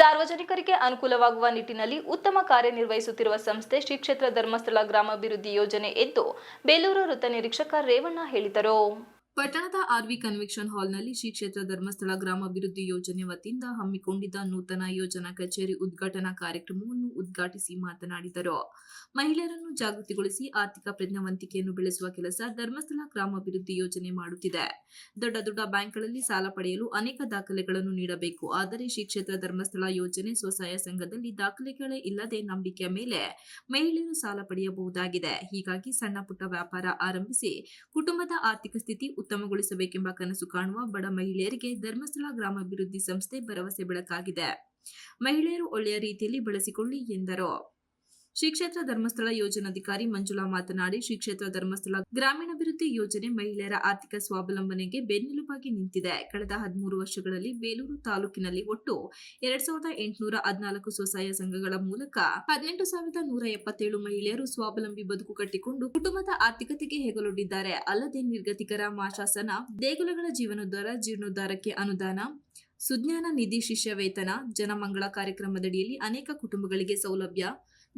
ಸಾರ್ವಜನಿಕರಿಗೆ ಅನುಕೂಲವಾಗುವ ನಿಟ್ಟಿನಲ್ಲಿ ಉತ್ತಮ ಕಾರ್ಯನಿರ್ವಹಿಸುತ್ತಿರುವ ಸಂಸ್ಥೆ ಶ್ರೀ ಕ್ಷೇತ್ರ ಧರ್ಮಸ್ಥಳ ಗ್ರಾಮಾಭಿವೃದ್ಧಿ ಯೋಜನೆ ಎಂದು ಬೇಲೂರು ವೃತ್ತ ನಿರೀಕ್ಷಕ ರೇವಣ್ಣ ಹೇಳಿದರು. ಪಟ್ಟಣದ ಆರ್ವಿ ಕನ್ವೆನ್ಷನ್ ಹಾಲ್ನಲ್ಲಿ ಶ್ರೀ ಕ್ಷೇತ್ರ ಧರ್ಮಸ್ಥಳ ಗ್ರಾಮಾಭಿವೃದ್ಧಿ ಯೋಜನೆ ವತಿಯಿಂದ ಹಮ್ಮಿಕೊಂಡಿದ್ದ ನೂತನ ಯೋಜನಾ ಕಚೇರಿ ಉದ್ಘಾಟನಾ ಕಾರ್ಯಕ್ರಮವನ್ನು ಉದ್ಘಾಟಿಸಿ ಮಾತನಾಡಿದರು. ಮಹಿಳೆಯರನ್ನು ಜಾಗೃತಿಗೊಳಿಸಿ ಆರ್ಥಿಕ ಪ್ರಜ್ಞಾವಂತಿಕೆಯನ್ನು ಬೆಳೆಸುವ ಕೆಲಸ ಧರ್ಮಸ್ಥಳ ಗ್ರಾಮಾಭಿವೃದ್ಧಿ ಯೋಜನೆ ಮಾಡುತ್ತಿದೆ. ದೊಡ್ಡ ದೊಡ್ಡ ಬ್ಯಾಂಕ್ಗಳಲ್ಲಿ ಸಾಲ ಪಡೆಯಲು ಅನೇಕ ದಾಖಲೆಗಳನ್ನು ನೀಡಬೇಕು. ಆದರೆ ಶ್ರೀ ಕ್ಷೇತ್ರ ಧರ್ಮಸ್ಥಳ ಯೋಜನೆ ಸ್ವಸಹಾಯ ಸಂಘದಲ್ಲಿ ದಾಖಲೆಗಳೇ ಇಲ್ಲದೆ ನಂಬಿಕೆಯ ಮೇಲೆ ಮಹಿಳೆಯರು ಸಾಲ ಪಡೆಯಬಹುದಾಗಿದೆ. ಹೀಗಾಗಿ ಸಣ್ಣ ಪುಟ್ಟ ವ್ಯಾಪಾರ ಆರಂಭಿಸಿ ಕುಟುಂಬದ ಆರ್ಥಿಕ ಸ್ಥಿತಿ ಉತ್ತಮಗೊಳಿಸಬೇಕೆಂಬ ಕನಸು ಕಾಣುವ ಬಡ ಮಹಿಳೆಯರಿಗೆ ಧರ್ಮಸ್ಥಳ ಗ್ರಾಮಾಭಿವೃದ್ಧಿ ಸಂಸ್ಥೆ ಭರವಸೆ ಬೆಳಕಾಗಿದೆ. ಮಹಿಳೆಯರು ಒಳ್ಳೆಯ ರೀತಿಯಲ್ಲಿ ಬಳಸಿಕೊಳ್ಳಿ ಎಂದರು. ಶ್ರೀ ಕ್ಷೇತ್ರ ಧರ್ಮಸ್ಥಳ ಯೋಜನಾಧಿಕಾರಿ ಮಂಜುಳಾ ಮಾತನಾಡಿ ಶ್ರೀ ಕ್ಷೇತ್ರ ಧರ್ಮಸ್ಥಳ ಗ್ರಾಮೀಣಾಭಿವೃದ್ಧಿ ಯೋಜನೆ ಮಹಿಳೆಯರ ಆರ್ಥಿಕ ಸ್ವಾವಲಂಬನೆಗೆ ಬೆನ್ನೆಲುಬಾಗಿ ನಿಂತಿದೆ. ಕಳೆದ ಹದಿಮೂರು ವರ್ಷಗಳಲ್ಲಿ ಬೇಲೂರು ತಾಲೂಕಿನಲ್ಲಿ ಒಟ್ಟು ಎರಡ್ ಸಾವಿರದ ಎಂಟುನೂರ ಹದಿನಾಲ್ಕು ಸ್ವಸಹಾಯ ಸಂಘಗಳ ಮೂಲಕ ಹದಿನೆಂಟು ಸಾವಿರದ ನೂರ ಎಪ್ಪತ್ತೇಳು ಮಹಿಳೆಯರು ಸ್ವಾವಲಂಬಿ ಬದುಕು ಕಟ್ಟಿಕೊಂಡು ಕುಟುಂಬದ ಆರ್ಥಿಕತೆಗೆ ಹೆಗಲೊಡ್ಡಿದ್ದಾರೆ. ಅಲ್ಲದೆ ನಿರ್ಗತಿಕರ ಮಾಶಾಸನ, ದೇಗುಲಗಳ ಜೀವನೋದ್ಧಾರ, ಜೀರ್ಣೋದ್ಧಾರಕ್ಕೆ ಅನುದಾನ, ಸುಜ್ಞಾನ ನಿಧಿ ಶಿಷ್ಯ ವೇತನ ಜನಮಂಗಳ ಕಾರ್ಯಕ್ರಮದಡಿಯಲ್ಲಿ ಅನೇಕ ಕುಟುಂಬಗಳಿಗೆ ಸೌಲಭ್ಯ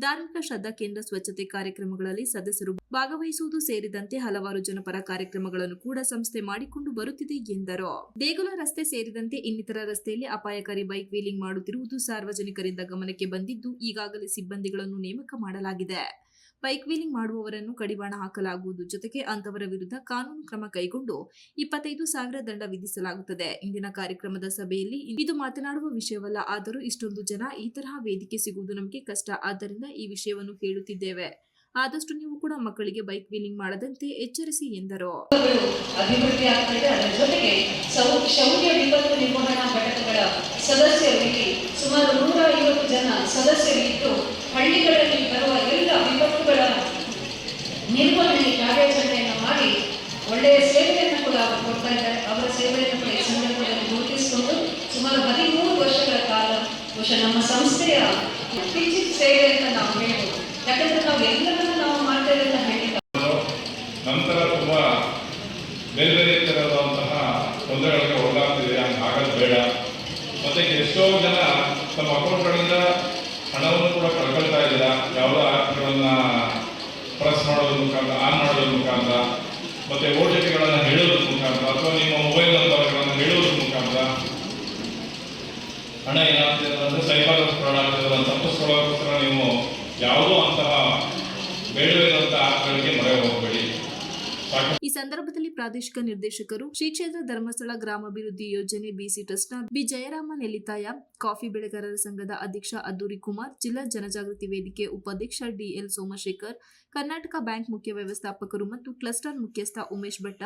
ಧಾರ್ಮಿಕ ಶ್ರದ್ಧಾ ಕೇಂದ್ರ ಸ್ವಚ್ಛತೆ ಕಾರ್ಯಕ್ರಮಗಳಲ್ಲಿ ಸದಸ್ಯರು ಭಾಗವಹಿಸುವುದು ಸೇರಿದಂತೆ ಹಲವಾರು ಜನಪರ ಕಾರ್ಯಕ್ರಮಗಳನ್ನು ಕೂಡ ಸಂಸ್ಥೆ ಮಾಡಿಕೊಂಡು ಬರುತ್ತಿದೆ ಎಂದರು. ದೇಗುಲ ರಸ್ತೆ ಸೇರಿದಂತೆ ಇನ್ನಿತರ ರಸ್ತೆಯಲ್ಲಿ ಅಪಾಯಕಾರಿ ಬೈಕ್ ವೀಲಿಂಗ್ ಮಾಡುತ್ತಿರುವುದು ಸಾರ್ವಜನಿಕರಿಂದ ಗಮನಕ್ಕೆ ಬಂದಿದ್ದು, ಈಗಾಗಲೇ ಸಿಬ್ಬಂದಿಗಳನ್ನು ನೇಮಕ ಮಾಡಲಾಗಿದೆ. ಬೈಕ್ ವೀಲಿಂಗ್ ಮಾಡುವವರನ್ನು ಕಡಿವಾಣ ಹಾಕಲಾಗುವುದು. ಜೊತೆಗೆ ಅಂತವರ ವಿರುದ್ಧ ಕಾನೂನು ಕ್ರಮ ಕೈಗೊಂಡು ಇಪ್ಪತ್ತೈದು ಸಾವಿರ ದಂಡ ವಿಧಿಸಲಾಗುತ್ತದೆ. ಇಂದಿನ ಕಾರ್ಯಕ್ರಮದ ಸಭೆಯಲ್ಲಿ ಇದು ಮಾತನಾಡುವ ವಿಷಯವಲ್ಲ. ಆದರೂ ಇಷ್ಟೊಂದು ಜನ ಈ ತರಹ ವೇದಿಕೆ ಸಿಗುವುದು ನಮಗೆ ಕಷ್ಟ. ಆದ್ದರಿಂದ ಈ ವಿಷಯವನ್ನು ಕೇಳುತ್ತಿದ್ದೇವೆ. ಆದಷ್ಟು ನೀವು ಕೂಡ ಮಕ್ಕಳಿಗೆ ಬೈಕ್ ವೀಲಿಂಗ್ ಮಾಡದಂತೆ ಎಚ್ಚರಿಸಿ ಎಂದರು. ಅಭಿವೃದ್ಧಿ ಆಗ್ತಿದೆ ಅದರ ಜೊತೆಗೆ ವಿಪತ್ತು ನಿರ್ವಹಣಾ ಘಟಕಗಳ ಸದಸ್ಯರು ನಿರ್ವಹಣೆ ಕಾರ್ಯಾಚರಣೆಯನ್ನು ಮಾಡಿ ಒಳ್ಳೆಯ ಸೇವೆಯನ್ನು ಕೂಡ ಅವರು ಕೊಡ್ತಾ ಇದ್ದಾರೆ. ಅವರ ಸೇವೆಯನ್ನು ಕೂಡ ಈ ಸಂದರ್ಭದಲ್ಲಿ ಗುರುತಿಸಿಕೊಂಡು ಸುಮಾರು ಹದಿಮೂರು ವರ್ಷಗಳ ಕಾಲ ಬಹುಶಃ ನಮ್ಮ ಸಂಸ್ಥೆಯ ಕಿಂಚಿತ್ ಸೇವೆ ಅಂತ ನಾವು ಹೇಳ್ಬೋದು. ಯಾಕಂದ್ರೆ ನಾವು ಎಲ್ಲರನ್ನು ನಾವು ಮಾಡ್ತಾ ಅಂತ ಹೇಳಿಲ್ಲ ನಂತರ ತುಂಬಾ ಬೇರೆ ಬೇರೆ ತರದಂತಹ ತೊಂದರೆಗಳಿಗೆ ಒಳಗಾಗ್ತಿದೆ. ಹಂಗೆ ಆಗೋದು ಬೇಡ. ಮತ್ತೆ ಎಷ್ಟೋ ಜನ ತಮ್ಮ ಅಕೌಂಟ್ಗಳಿಂದ ಮಾಡೋದ್ರ ಮುಖಾಂತರ, ಆನ್ ಮಾಡೋದ್ರ ಮುಖಾಂತರ, ಮತ್ತೆ ಓ ಟಿ ಪಿಗಳನ್ನು ಹೇಳೋದ್ರ ಮುಖಾಂತರ, ಅಥವಾ ನಿಮ್ಮ ಮೊಬೈಲ್ ನಂಬರ್ಗಳನ್ನು ಹೇಳೋದ್ರ ಮುಖಾಂತರ ಹಣ ಈ ಸಂದರ್ಭದಲ್ಲಿ ಪ್ರಾದೇಶಿಕ ನಿರ್ದೇಶಕರು ಶ್ರೀ ಕ್ಷೇತ್ರ ಧರ್ಮಸ್ಥಳ ಗ್ರಾಮಾಭಿವೃದ್ಧಿ ಯೋಜನೆ ಬಿಸಿ ಟ್ರಸ್ಟ್ನ ಬಿ ಜಯರಾಮ ನೆಲ್ಲಿತಾಯ, ಕಾಫಿ ಬೆಳೆಗಾರರ ಸಂಘದ ಅಧ್ಯಕ್ಷ ಅದ್ದೂರಿ ಕುಮಾರ್, ಜಿಲ್ಲಾ ಜನಜಾಗೃತಿ ವೇದಿಕೆ ಉಪಾಧ್ಯಕ್ಷ ಡಿಎಲ್ ಸೋಮಶೇಖರ್, ಕರ್ನಾಟಕ ಬ್ಯಾಂಕ್ ಮುಖ್ಯ ವ್ಯವಸ್ಥಾಪಕರು ಮತ್ತು ಕ್ಲಸ್ಟರ್ ಮುಖ್ಯಸ್ಥ ಉಮೇಶ್ ಭಟ್ಟ,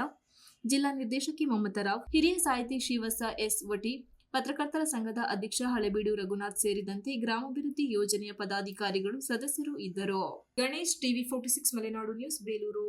ಜಿಲ್ಲಾ ನಿರ್ದೇಶಕಿ ಮಮತಾ ರಾವ್, ಹಿರಿಯ ಸಾಹಿತಿ ಶ್ರೀವತ್ಸ ಎಸ್ ವಟಿ, ಪತ್ರಕರ್ತರ ಸಂಘದ ಅಧ್ಯಕ್ಷ ಹಳೆಬೀಡು ರಘುನಾಥ್ ಸೇರಿದಂತೆ ಗ್ರಾಮಾಭಿವೃದ್ಧಿ ಯೋಜನೆಯ ಪದಾಧಿಕಾರಿಗಳು ಸದಸ್ಯರು ಇದ್ದರು. Ganesh TV forty six Malenadu news, Belur.